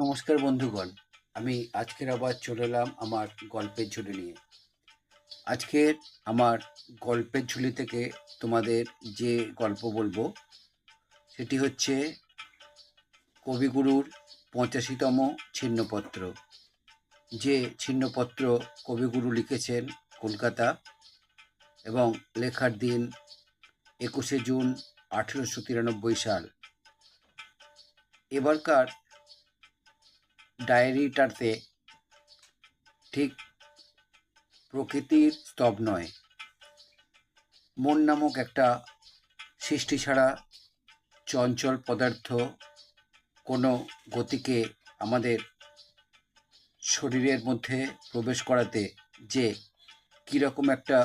নমস্কার বন্ধুগণ, আমি আজকের আবার চলে এলাম আমার গল্পের ঝুলি নিয়ে। আজকের আমার গল্পের ঝুলি থেকে তোমাদের যে গল্প বলব, সেটি হচ্ছে কবিগুরুর পঁচাশিতম ছিন্নপত্র, যে ছিন্নপত্র কবিগুরু লিখেছেন কলকাতা এবং লেখার দিন একুশে জুন আঠেরোশো তিরানব্বই সাল। এবারকার ডায়েরিটাতে ঠিক প্রকৃতির স্তব নয়। মন নামক একটা সৃষ্টি ছাড়া চঞ্চল পদার্থ কোনো গতিকে আমাদের শরীরের মধ্যে প্রবেশ করাতে যে কীরকম একটা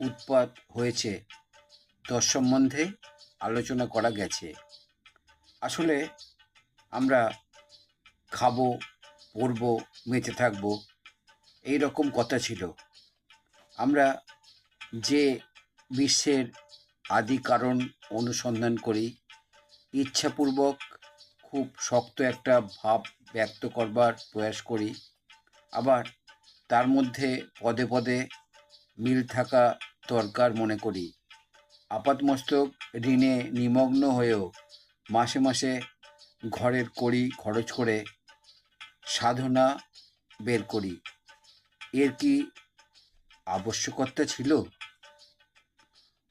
উৎপাত হয়েছে, তর সম্বন্ধে আলোচনা করা গেছে। আসলে আমরা খাব, পরবো বেঁচে থাকব এই রকম কথা ছিল। আমরা যে বিশ্বের আদি কারণ অনুসন্ধান করি, ইচ্ছাপূর্বক খুব শক্ত একটা ভাব ব্যক্ত করবার প্রয়াস করি। আবার তার মধ্যে পদে পদে মিল থাকা দরকার মনে করি। আপাতমস্তক ঋণে নিমগ্ন হয়েও মাসে মাসে ঘরের কড়ি খরচ করে সাধনা বের করি। এর কি আবশ্যকতা ছিল?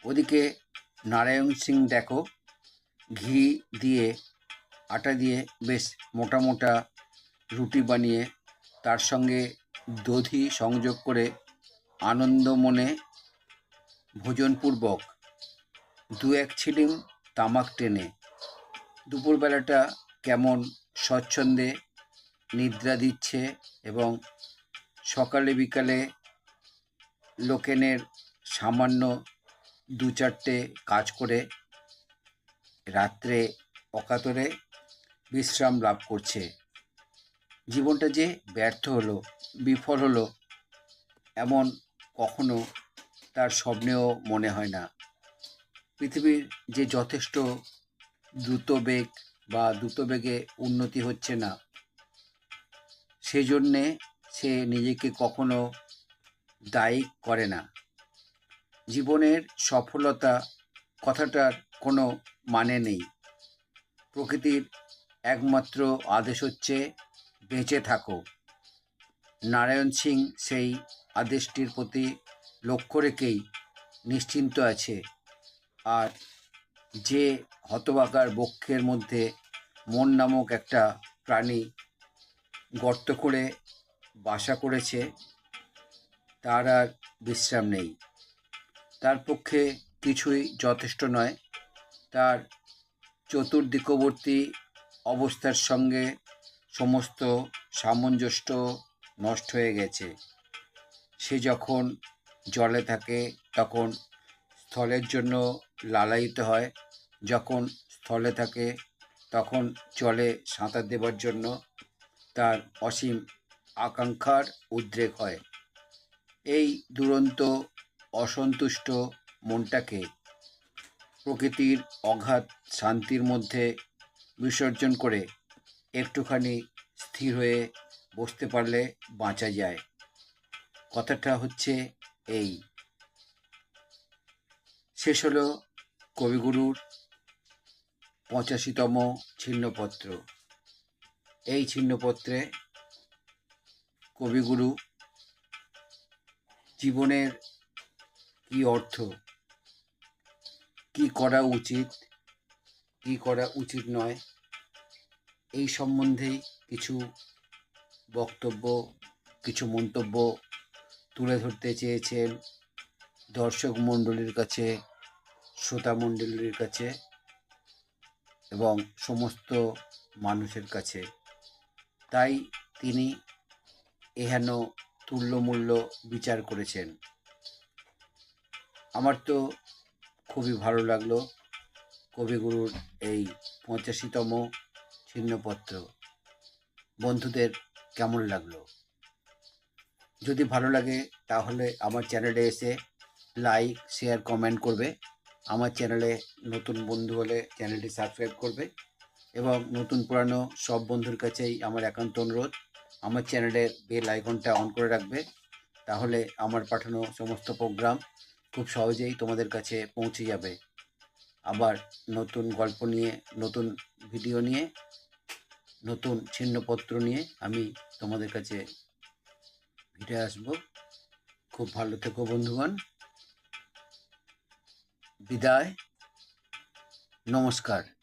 ওদিকে নারায়ণ সিং দেখো, ঘি দিয়ে, আটা দিয়ে বেশ মোটা মোটা রুটি বানিয়ে তার সঙ্গে দধি সংযোগ করে আনন্দ মনে ভোজনপূর্বক দু এক ছিলিম তামাক টেনে। দুপুরবেলাটা কেমন স্বচ্ছন্দে নিদ্রা দিচ্ছে এবং সকালে বিকালে লোকেনের সামান্য দু চারটে কাজ করে রাত্রে অকাতরে বিশ্রাম লাভ করছে। জীবনটা যে ব্যর্থ হলো, বিফল হলো, এমন কখনো তার স্বপ্নেও মনে হয় না। পৃথিবীর যে যথেষ্ট দ্রুত বেগ বা দ্রুত বেগে উন্নতি হচ্ছে না সেজন্যে সে নিজেকে কখনো দায়ী করে না। জীবনের সফলতা কথাটার কোনো মানে নেই। প্রকৃতির একমাত্র আদেশ হচ্ছে, বেঁচে থাকো। নারায়ণ সিং সেই আদেশটির প্রতি লক্ষ্য রেখেই নিশ্চিন্ত আছে। আর যে হতবাকার বক্ষের মধ্যে মন নামক একটা প্রাণী গর্ত করে বাসা করেছে, তার আর বিশ্রাম নেই। তার পক্ষে কিছুই যথেষ্ট নয়। তার চতুর্দিকবর্তী অবস্থার সঙ্গে সমস্ত সামঞ্জস্য নষ্ট হয়ে গেছে। সে যখন জলে থাকে, তখন স্থলের জন্য লালায়িত হয়। যখন স্থলে থাকে, তখন জলে সাঁতার দেবার জন্য তার অসীম আকাঙ্ক্ষার উদ্রেক হয়। এই দুরন্ত, অসন্তুষ্ট মনটাকে প্রকৃতির অঘাত শান্তির মধ্যে বিসর্জন করে একটুখানি স্থির হয়ে বসতে পারলে বাঁচা যায়। কথাটা হচ্ছে এই। শেষ হলো কবিগুরুর পঁচাশিতম ছিন্নপত্র। এই ছিন্নপত্রে কবিগুরু জীবনের কি অর্থ? কি করা উচিত? কি করা উচিত নয়? এই সম্বন্ধেই কিছু বক্তব্য, কিছু মন্তব্য তুলে ধরতে চেয়েছেন দর্শক মণ্ডলীর কাছে, শ্রোতা মণ্ডলীর কাছে এবং সমস্ত মানুষের কাছে। তাই তিনি এহেন তুল্যমূল্য বিচার করেছেন। আমার তো খুবই ভালো লাগল কবিগুরুর এই পঁচাশিতম ছিন্নপত্র। বন্ধুদের কেমন লাগল? যদি ভালো লাগে তাহলে আমার চ্যানেলে এসে লাইক, শেয়ার, কমেন্ট করবে। আমার চ্যানেলে নতুন বন্ধু হলে চ্যানেলটি সাবস্ক্রাইব করবে। এবং নতুন পুরানো সব বন্ধুর কাছেই আমার একান্ত অনুরোধ, আমার চ্যানেলের বেল আইকনটা অন করে রাখবে। তাহলে আমার পাঠানো সমস্ত প্রোগ্রাম খুব সহজেই তোমাদের কাছে পৌঁছে যাবে। আবার নতুন গল্প নিয়ে, নতুন ভিডিও নিয়ে, নতুন ছিন্নপত্র নিয়ে আমি তোমাদের কাছে ফিরে আসব। খুব ভালো থেকো বন্ধুগণ। বিদায়। নমস্কার।